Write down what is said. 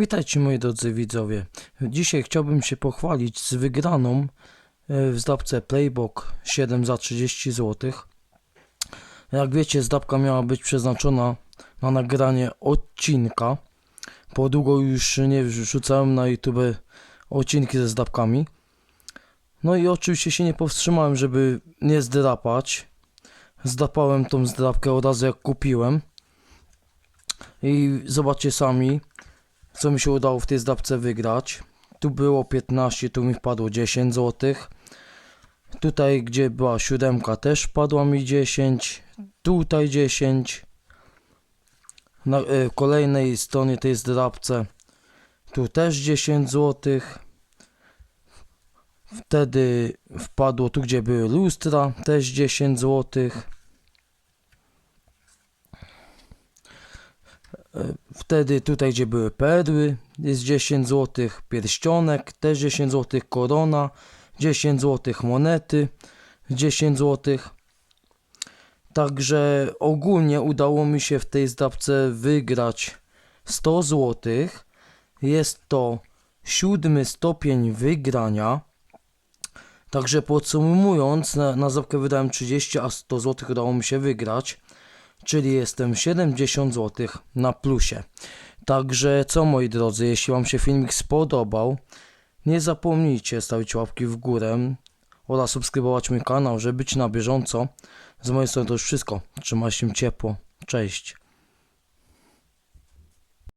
Witajcie moi drodzy widzowie. Dzisiaj chciałbym się pochwalić z wygraną e, w zdapce Playbook 7 za 30 zł. Jak wiecie, zdapka miała być przeznaczona na nagranie odcinka. Po długo już nie wrzucałem na YouTube odcinki ze zdapkami. No i oczywiście się nie powstrzymałem, żeby nie zdrapać. Zdapałem tą zdrapkę od razu jak kupiłem. I zobaczcie sami, co mi się udało w tej zdapce wygrać. Tu było 15, tu mi wpadło 10 zł. Tutaj, gdzie była siódemka, też wpadła mi 10. Tutaj 10. Na e, kolejnej stronie tej zdrapce tu też 10 zł. Wtedy wpadło tu, gdzie były lustra, też 10 zł. Wtedy tutaj, gdzie były perły, jest 10 zł, pierścionek, też 10 zł, korona, 10 zł, monety, 10 zł. Także ogólnie udało mi się w tej zdawce wygrać 100 zł. Jest to siódmy stopień wygrania. Także podsumowując, na, na wydałem 30, a 100 zł udało mi się wygrać czyli jestem 70 zł na plusie. Także co moi drodzy, jeśli Wam się filmik spodobał, nie zapomnijcie stawić łapki w górę oraz subskrybować mój kanał, żeby być na bieżąco. Z mojej strony to już wszystko. Trzymaj się ciepło. Cześć.